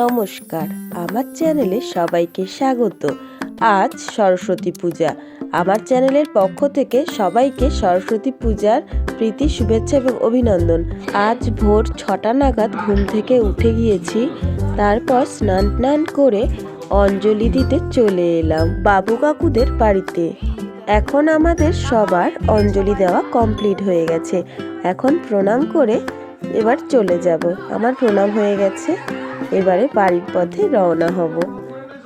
নমস্কার। আমার চ্যানেলে সবাইকে স্বাগত। আজ সরস্বতী পূজা। আমার চ্যানেলের পক্ষ থেকে সবাইকে সরস্বতী পূজার প্রীতি, শুভেচ্ছা এবং অভিনন্দন। আজ ভোর ছটা নাগাদ ঘুম থেকে উঠে গিয়েছি। তারপর স্নান টান করে অঞ্জলি দিতে চলে এলাম বাবু কাকুদের বাড়িতে। এখন আমাদের সবার অঞ্জলি দেওয়া কমপ্লিট হয়ে গেছে। এখন প্রণাম করে এবার চলে যাব। আমার প্রণাম হয়ে গেছে। এবারে বাড়ির পথে রওনা হব।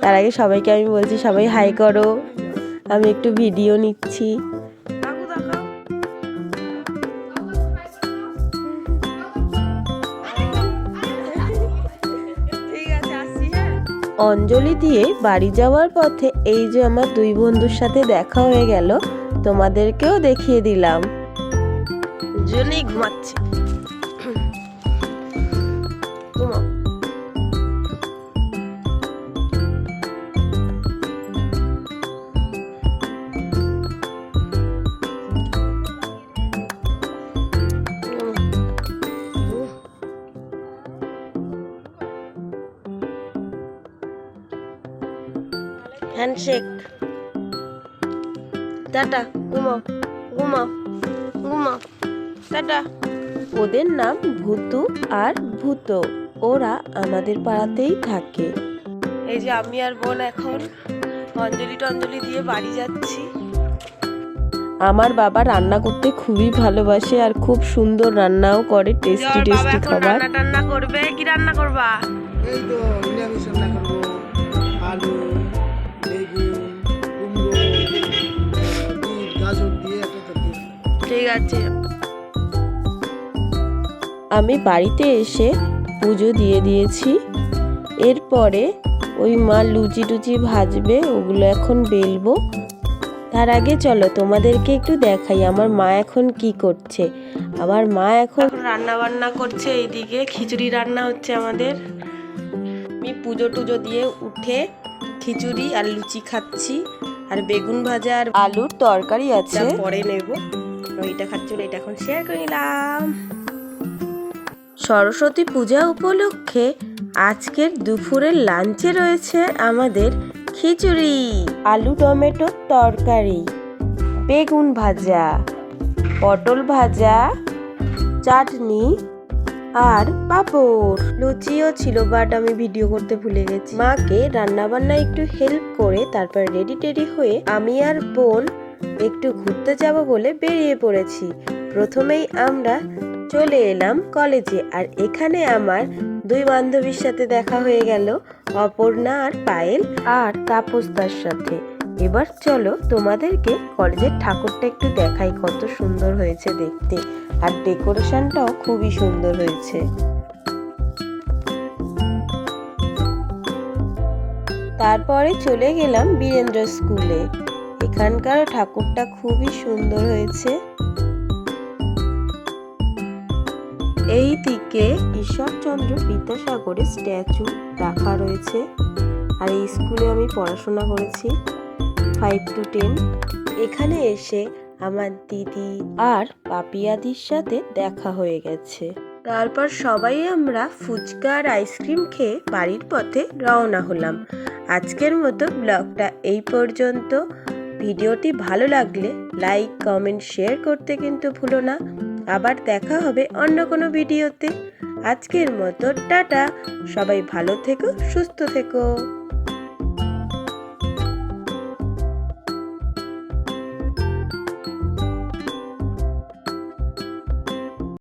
তার আগে সবাইকে আমি বলছি, সবাই হাই করো। আমি একটু ভিডিও নিচ্ছি। অঞ্জলি দিয়ে বাড়ি যাওয়ার পথে এই যে আমার দুই বন্ধুর সাথে দেখা হয়ে গেল, তোমাদেরকেও দেখিয়ে দিলাম। জন্যই ঘুমাচ্ছে। হ্যান্ডশেক টাটা ঘুমাও ঘুমাও ঘুমাও টাটা ওদের নাম ভূতু আর ভূত। ওরা আমাদের পাড়াতেই থাকে। এই যে আমি আর বোন এখন অঞ্জলি টঞ্জলি দিয়ে বাড়ি যাচ্ছি। আমার বাবা রান্না করতে খুবই ভালোবাসে আর খুব সুন্দর রান্নাও করে টেস্টি টেস্টি খাবার। রান্না করবে? কি রান্না করবা? এই তো নিরামিষ রান্না করব। আলু ঠিক আছে। আমি বাড়িতে এসে পুজো দিয়ে দিয়েছি। এরপরে ওই মা লুচি টুচি ভাজবে ওগুলো এখন বেলবো। তার আগে চলো তোমাদেরকে একটু দেখাই আমার মা এখন কি করছে। আমার মা এখন এখন রান্না বান্না করছে এইদিকে খিচুড়ি রান্না হচ্ছে আমাদের। আমি পুজো টুজো দিয়ে উঠে খিচুড়ি আর লুচি খাচ্ছি আর বেগুন ভাজা আর আলুর তরকারি আছে। পরে নেব। ওইটা খাচ্ছি এটা এখন শেয়ার করে নিলাম। সরস্বতী পূজা উপলক্ষে আজকের দুপুরের লাঞ্চে রয়েছে আমাদের খিচুড়ি, আলু টমেটোর তরকারি, বেগুন ভাজা, পটল ভাজা, চাটনি আর পাঁপড়। লুচিও ছিল বাট আমি ভিডিও করতে ভুলে গেছি। মাকে রান্নাবান্না একটু হেল্প করে তারপর রেডি টেডি হয়ে আমি আর বোন একটু ঘুরতে যাব বলে বেরিয়ে পড়েছি। প্রথমেই আমরা চলে এলাম কলেজে আর এখানে আমার দুই বান্ধবীর সাথে দেখা হয়ে গেল, অপর্ণা আর পায়েল আর তাপসদার সাথে। এবার চলো তোমাদেরকে কলেজের ঠাকুরটা একটু দেখাই, কত সুন্দর হয়েছে দেখতে। আর ডেকোরেশনটাও খুবই সুন্দর হয়েছে। তারপরে চলে গেলাম বীরেন্দ্র স্কুলে। এখানকার ঠাকুরটা খুবই সুন্দর হয়েছে। এই দিকে ঈশ্বরচন্দ্র বিদ্যাসাগরের স্ট্যাচু রাখা রয়েছে। আর এই স্কুলে আমি পড়াশোনা করেছি ফাইভ টু টেন এখানে এসে আমার দিদি আর পাপিয়াদির সাথে দেখা হয়ে গেছে। তারপর সবাই আমরা ফুচকা আর আইসক্রিম খেয়ে বাড়ির পথে রওনা হলাম। আজকের মতো ব্লগটা এই পর্যন্ত। ভিডিওটি ভালো লাগলে লাইক, কমেন্ট, শেয়ার করতে কিন্তু ভুলো না। আবার দেখা হবে অন্য কোনো ভিডিওতে। আজকের মতো টাটা। সবাই ভালো থেকো, সুস্থ থেকো।